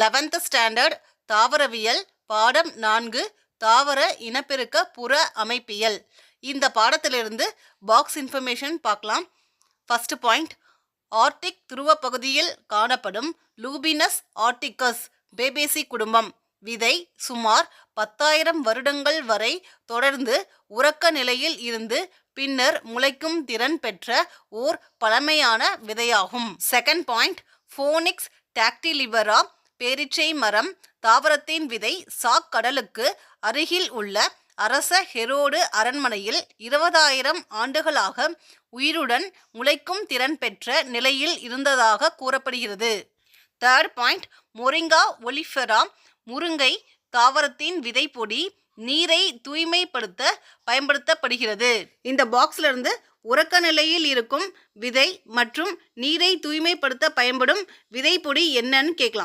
Eleventh standard தாவரவியல் பாடம் நான்கு தாவர இனப்பெருக்க புற அமைப்பியல். இந்த பாடத்திலிருந்து பாக்ஸ் இன்ஃபர்மேஷன் பார்க்கலாம். ஃபர்ஸ்ட் பாயிண்ட் ஆர்டிக் துருவ பகுதியில் காணப்படும் லூபினஸ் ஆர்டிகஸ் பேபேசி குடும்பம். விதை சுமார் பத்தாயிரம் வருடங்கள் வரை தொடர்ந்து உறக்க நிலையில் இருந்து பின்னர் முளைக்கும் திறன் பெற்ற ஓர் பழமையான விதையாகும். செகண்ட் பாயிண்ட் ஃபோனிக்ஸ் டாக்டிலிவரா பேரிச்சை மரம் தாவரத்தின் விதை சாக்கடலுக்கு அருகில் உள்ள அரச ஹெரோடு அரண்மனையில் இருபதாயிரம் ஆண்டுகளாக உயிருடன் முளைக்கும் திறன் பெற்ற நிலையில் இருந்ததாக கூறப்படுகிறது. தேர்ட் பாயிண்ட் மொரிங்கா ஒலிஃபெரா முருங்கை தாவரத்தின் விதைப்பொடி நீரை தூய்மைப்படுத்த பயன்படுத்தப்படுகிறது. இந்த பாக்ஸ்ல இருந்து உறக்க நிலையில் இருக்கும் விதை மற்றும் நீரை தூய்மைப்படுத்த பயன்படும் விதைப்பொடி என்னன்னு கேட்கலாம்.